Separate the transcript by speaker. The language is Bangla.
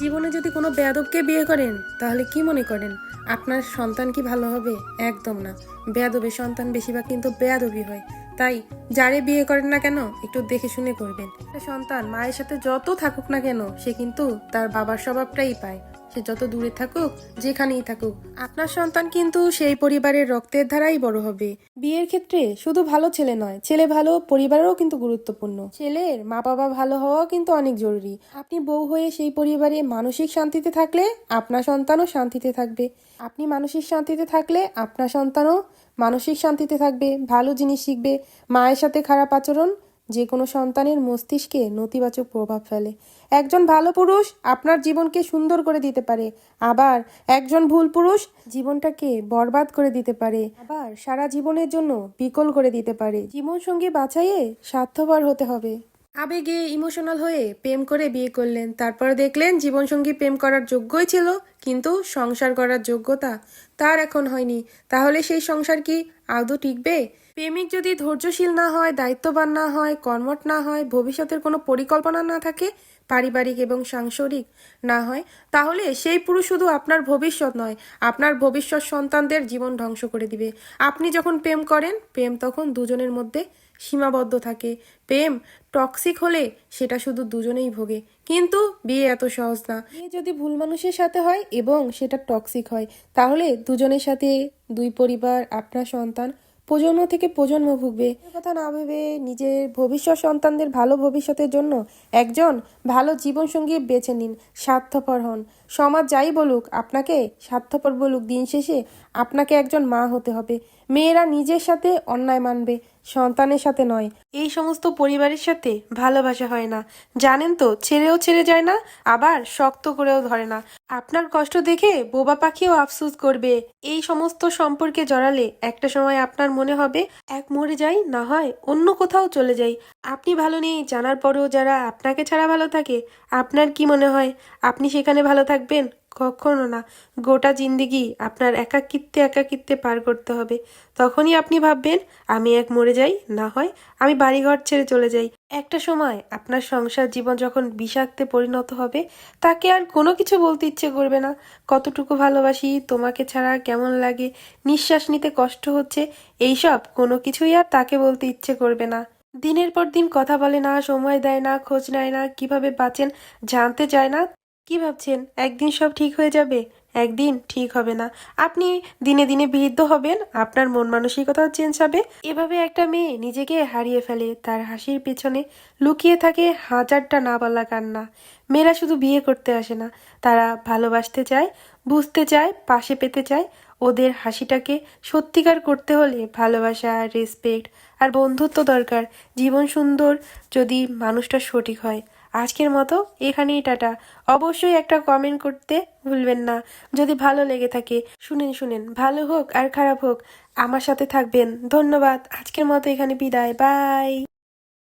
Speaker 1: জীবনে যদি কোনো বেয়াদবকে বিয়ে করেন, তাহলে কি মনে করেন? আপনার সন্তান কি ভালো হবে? একদম না। বেয়াদবের সন্তান বেশিরভাগ কিন্তু বেয়াদবই হয়। তাই যারে বিয়ে করেন না কেন, একটু দেখে শুনে করবেন। সন্তান মায়ের সাথে যত থাকুক না কেন, সে কিন্তু তার বাবার স্বভাবটাই পায়। সে যত দূরে থাকুক, যেখানেই থাকুক, আপনার সন্তান কিন্তু সেই পরিবারের রক্তের ধারাই বড় হবে। বিয়ের ক্ষেত্রে শুধু ভালো ছেলে নয়, ছেলে ভালো পরিবারেরও কিন্তু গুরুত্বপূর্ণ। ছেলের মা বাবা ভালো হওয়াও কিন্তু অনেক জরুরি। আপনি বউ হয়ে সেই পরিবারে মানসিক শান্তিতে থাকলে আপনার সন্তানও শান্তিতে থাকবে। আপনি মানসিক শান্তিতে থাকলে আপনার সন্তানও মানসিক শান্তিতে থাকবে, ভালো জিনিস শিখবে, মায়ের সাথে খারাপ আচরণ যে কোনো সন্তানের মস্তিষ্কে নেতিবাচক প্রভাব ফেলে। একজন ভালো পুরুষ আপনার জীবনকে সুন্দর করে দিতে পারে। আবার একজন ভুল পুরুষ জীবনটাকে বরবাদ করে দিতে পারে। আবার সারা জীবনের জন্য বিকল করে দিতে পারে। জীবন সঙ্গী বাছাইয়ে স্বার্থপর হতে হবে। আবেগে ইমোশনাল হয়ে প্রেম করে বিয়ে করলেন। তারপরে দেখলেন জীবনসঙ্গী প্রেম করার যোগ্যই ছিল কিন্তু সংসার করার যোগ্যতা তার এখন হয়নি। তাহলে সেই সংসার কি আদৌ টিকবে? প্রেমিক যদি ধৈর্যশীল না হয়, দায়িত্ববান না হয় কর্মট না হয়, ভবিষ্যতের কোনো পরিকল্পনা না থাকে, পারিবারিক এবং সাংসারিক না হয়, তাহলে সেই পুরুষ শুধু আপনার ভবিষ্যৎ নয়, আপনার ভবিষ্যৎ সন্তানদের জীবন ধ্বংস করে দিবে। আপনি যখন প্রেম করেন, প্রেম তখন দুজনের মধ্যে সীমাবদ্ধ থাকে। প্রেম টক্সিক হলে সেটা শুধু দুজনেই ভোগে। কিন্তু বিয়ে এত সহজ না। বিয়ে যদি ভুল মানুষের সাথে হয় এবং সেটা টক্সিক হয়, তাহলে দুজনের সাথে দুই পরিবার, আপনার সন্তান প্রজন্ম থেকে প্রজন্ম ভুগবে। কথা না ভেবে নিজের ভবিষ্যৎ সন্তানদের ভালো ভবিষ্যতের জন্য একজন ভালো জীবনসঙ্গী বেছে নিন, স্বার্থপর হন। সমাজ যাই বলুক, আপনাকে স্বার্থপর বলুক দিন শেষে আপনাকে একজন মা হতে হবে। মেয়েরা নিজের সাথে অন্যায় মানবে, সন্তানের সাথে নয়। এই সমস্ত পরিবারের সাথে ভালোবাসা হয় না। জানেন তো ছেড়েও ছেড়ে যায় না, আবার শক্ত করেও ধরে না। আপনার কষ্ট দেখে বোবা পাখিও আফসুস করবে। এই সমস্ত সম্পর্কে জড়ালে একটা সময় আপনার মনে হবে, এক মরে যাই, না হয় অন্য কোথাও চলে যাই। আপনি ভালো নেই, জানার পরেও যারা আপনাকে ছাড়া ভালো থাকে, আপনার কি মনে হয়? আপনি সেখানে ভালো থাকবেন? কখনো না। গোটা জিন্দিগি আপনার একাকিত্বে একাকিত্বে পার করতে হবে। তখনই আপনি ভাববেন, আমি এক মরে যাই, না হয় আমি বাড়িঘর ছেড়ে চলে যাই। একটা সময় আপনার সংসার জীবন যখন বিষাক্তে পরিণত হবে, তাকে আর কোনো কিছু বলতে ইচ্ছে করবে না। কতটুকু ভালোবাসি, তোমাকে ছাড়া কেমন লাগে, নিঃশ্বাস নিতে কষ্ট হচ্ছে, এইসব কোনো কিছুই আর তাকে বলতে ইচ্ছে করবে না। দিনের পর দিন কথা বলে না, সময় দেয় না, খোঁজ নেয় না, কীভাবে বাঁচেন জানতে চায় না কি ভাবছেন? একদিন সব ঠিক হয়ে যাবে? একদিন ঠিক হবে না। আপনি দিনে দিনে বৃদ্ধ হবেন, আপনার মন মানসিকতাও চেঞ্জ হবে। এভাবে একটা মেয়ে নিজেকে হারিয়ে ফেলে, তার হাসির পেছনে লুকিয়ে থাকে হাজারটা না বলা কান্না। মেয়েরা শুধু বিয়ে করতে আসে না, তারা ভালোবাসতে চায়, বুঝতে চায়, পাশে পেতে চায়। ওদের হাসিটাকে সত্যিকার করতে হলে ভালোবাসা রেসপেক্ট আর বন্ধুত্ব দরকার। জীবন সুন্দর যদি মানুষটা সঠিক হয়। আজকের মতো এখানেই টাটা। অবশ্যই একটা কমেন্ট করতে ভুলবেন না। যদি ভালো লেগে থাকে, শুনেন শুনেন। ভালো হোক আর খারাপ হোক, আমার সাথে থাকবেন। ধন্যবাদ। আজকের মতো এখানে বিদায়। বাই